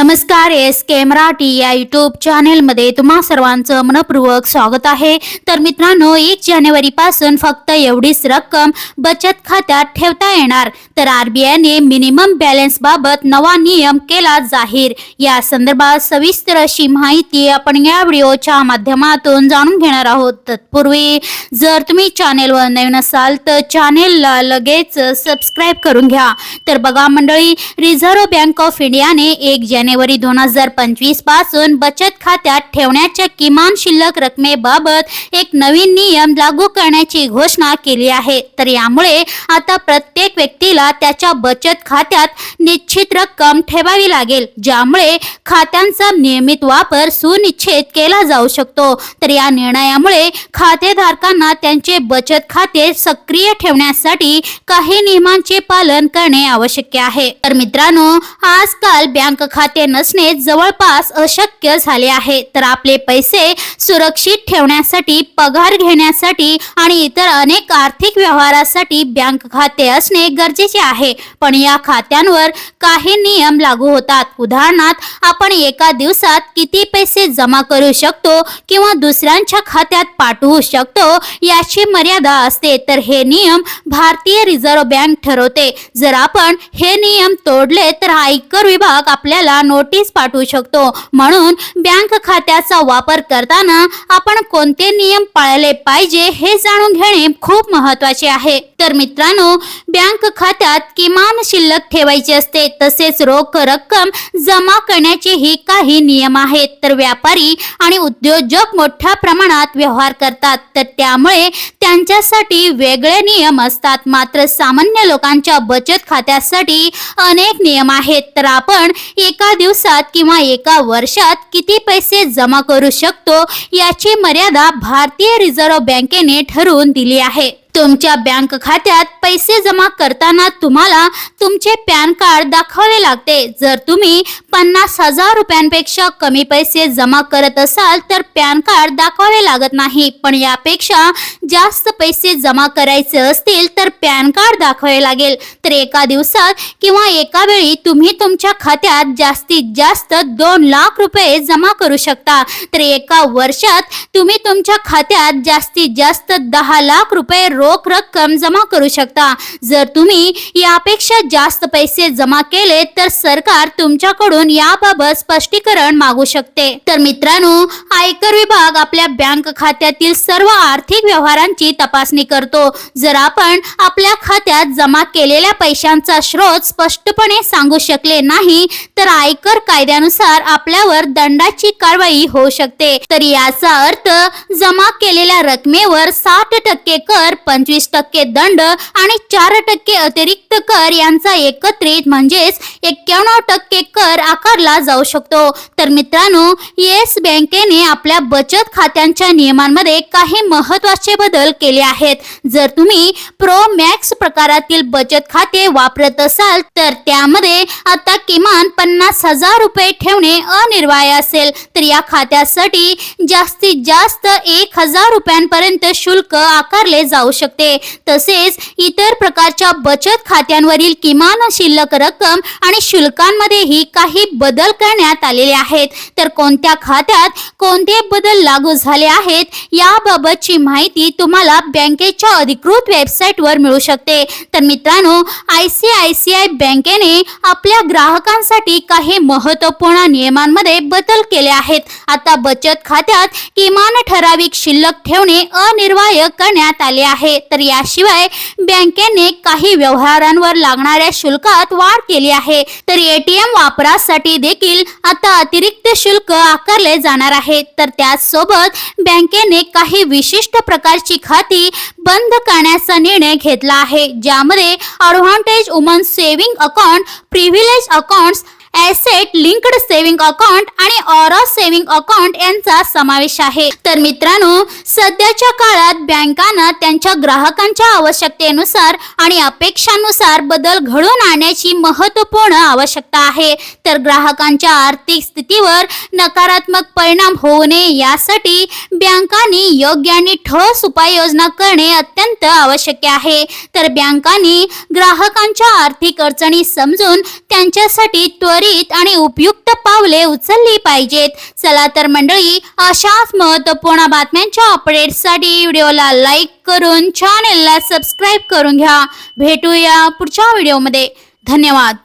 नमस्कार एस के मराठी या युट्यूब चॅनेलमध्ये तुम्हा सर्वांचं मनपूर्वक स्वागत आहे. तर मित्रांनो एक जानेवारी पासून फक्त एवढीच रक्कम बचत खात्यात ठेवता येणार. तर आरबीआयने मिनिमम बॅलन्स बाबत नवा नियम केला जाहीर. या संदर्भात सविस्तर अशी माहिती आपण या व्हिडिओच्या माध्यमातून जाणून घेणार आहोत. तत्पूर्वी जर तुम्ही चॅनेलवर नवीन असाल तर चॅनेलला लगेच सबस्क्राईब करून घ्या. तर बघा मंडळी रिझर्व्ह बँक ऑफ इंडियाने एक जानेवारी दोन हजार पंचवीसपासून बचत खात्यात ठेवण्याच्या किमान शिल्लक रकमेबाबत एक नवीन नियम लागू करण्याची घोषणा केली आहे. तर यामुळे आता प्रत्येक व्यक्तीला त्याच्या बचत खात्यात निश्चित रक्कम ठेवावी लागेल ज्यामुळे खात्यांचा नियमित वापर सुनिश्चित केला जाऊ शकतो. तर या निर्णयामुळे खातेधारकांना त्यांचे बचत खाते सक्रिय ठेवण्यासाठी काही नियमांचे पालन करणे आवश्यक आहे. तर मित्रांनो आजकाल बँक खाते नसणे जवळपास अशक्य झाले आहे. तर आपले पैसे सुरक्षित ठेवण्यासाठी पगार घेण्यासाठी आणि इतर अनेक आर्थिक व्यवहारासाठी बँक खाते असणे गरजेचे आहे. पण या खात्यांवर काही नियम लागू होतात. उदाहरणार्थ आपण एका दिवसात किती पैसे जमा करू शकतो किंवा दुसऱ्यांच्या खात्यात पाठवू शकतो याची मर्यादा असते. तर हे नियम भारतीय रिझर्व्ह बँक ठरवते. जर आपण हे नियम तोडले तर आयकर विभाग आपल्याला नोटीस पाठवू शकतो. म्हणून बँक खात्याचा वापर करताना आपण कोणते नियम पाळले पाहिजे हे जाणून घेणे खूप महत्त्वाचे आहे. तर मित्रांनो बँक खात्यात किमान शिल्लक ठेवायची असते. तसेच रोख रक्कम जमा करण्याचेही काही नियम आहेत. तर व्यापारी आणि उद्योजक मोठ्या प्रमाणात व्यवहार करतात. तर त्यामुळे त्यांच्यासाठी वेगळे नियम असतात. मात्र सामान्य लोकांच्या बचत खात्यासाठी अनेक नियम आहेत. तर आपण एका दिवसात किंवा एका वर्षात किती पैसे जमा करू शकतो याची मर्यादा भारतीय रिझर्व्ह बँकेने ठरवून दिली आहे. तुमच्या बँक खात्यात पैसे जमा करताना तुम्हाला तुमचे पॅन कार्ड दाखवावे लागते. जर तुम्ही पन्नास हजार रुपयांपेक्षा कमी पैसे जमा करत असाल तर पॅन कार्ड दाखवावे लागत नाही. पण यापेक्षा जास्त पैसे जमा करायचे असतील तर पॅन कार्ड दाखवावे लागेल. तर एका दिवसात किंवा एका वेळी तुम्ही तुमच्या खात्यात जास्तीत जास्त दोन लाख रुपये जमा करू शकता. तर एका वर्षात तुम्ही तुमच्या खात्यात जास्तीत जास्त दहा लाख रुपये रोख रक्कम जमा करू शकता. जर तुम्ही यापेक्षा जास्त पैसे जमा केले तर सरकार तुमच्याकडून याबाबत स्पष्टीकरण मागू शकते. तर मित्रांनो आयकर विभाग आपल्या बँक खात्यातील सर्व आर्थिक व्यवहारांची तपासणी करतो. जर आपण आपल्या खात्यात जमा केलेल्या पैशांचा स्रोत स्पष्टपणे सांगू शकले नाही तर आयकर कायद्यानुसार आपल्यावर दंडाची कारवाई होऊ शकते. तर याचा अर्थ जमा केलेल्या रकमेवर साठ टक्के कर पंचवीस टक्के दंड आणि चार टक्के अतिरिक्त कर यांचा एकत्रित म्हणजेच एक्क्याण्णव टक्के कर आकारला जाऊ शकतो. तर मित्रांनो येस बँकेने आपल्या बचत खात्यांच्या नियमांमध्ये काही महत्त्वाचे बदल केले आहेत. जर तुम्ही प्रो मॅक्स प्रकारातील बचत खाते वापरत असाल तर त्यामध्ये आता किमान पन्नास हजार रुपये ठेवणे अनिर्वाय असेल तर या खात्यासाठी जास्तीत जास्त एक हजार रुपयांपर्यंत शुल्क आकारले जाऊ शकते. तसेच इतर प्रकारच्या बचत खात्यांवरील किमान शिल्लक रक्कम आणि शुल्कांमध्येही काही बदल करण्यात आलेले आहेत. तर कोणत्या खात्यात कोणते बदल लागू झाले आहेत याबाबतची माहिती तुम्हाला बँकेच्या अधिकृत वेबसाईटवर मिळू शकते. तर मित्रांनो I C I C I बँकेने आपल्या ग्राहकांसाठी काही महत्त्वपूर्ण नियमांमध्ये बदल केले आहेत. आता बचत खात्यात किमान ठराविक शिल्लक ठेवणे अनिर्वाय करण्यात आले आहे. तर याशिवाय बँकेने काही व्यवहारांवर लागणाऱ्या शुल्कात वाढ केली आहे. तर एटीएम वापरासाठी देखील आता अतिरिक्त शुल्क आकारले जाणार आहे. तर त्याचसोबत बँकेने काही विशिष्ट प्रकारची खाती बंद करण्याचा निर्णय घेतला आहे ज्यामध्ये advantage woman saving account privilege accounts asset linked saving account आणि ऑरा सेव्हिंग अकाउंट यांचा समावेश आहे. तर मित्रांनो सध्याच्या काळात बँकांना त्यांच्या ग्राहकांच्या आवश्यकतेनुसार आणि अपेक्षानुसार बदल घडवून आणण्याची महत्त्वपूर्ण आवश्यकता आहे. तर ग्राहकांच्या आर्थिक स्थितीवर नकारात्मक परिणाम होऊ नये यासाठी बँकांनी योग्य आणि ठोस उपाययोजना करणे अत्यंत आवश्यक आहे. तर बँकांनी ग्राहकांच्या आर्थिक अडचणी समजून त्यांच्यासाठी त्वरित त्वरित आणि उपयुक्त पावले उचलली पाहिजेत. चला तर मंडळी अशाच महत्त्वपूर्ण बातम्यांच्या अपडेट्ससाठी व्हिडिओला लाईक करून चॅनेलला सबस्क्राईब करून घ्या. भेटूया पुढच्या व्हिडिओमध्ये. धन्यवाद.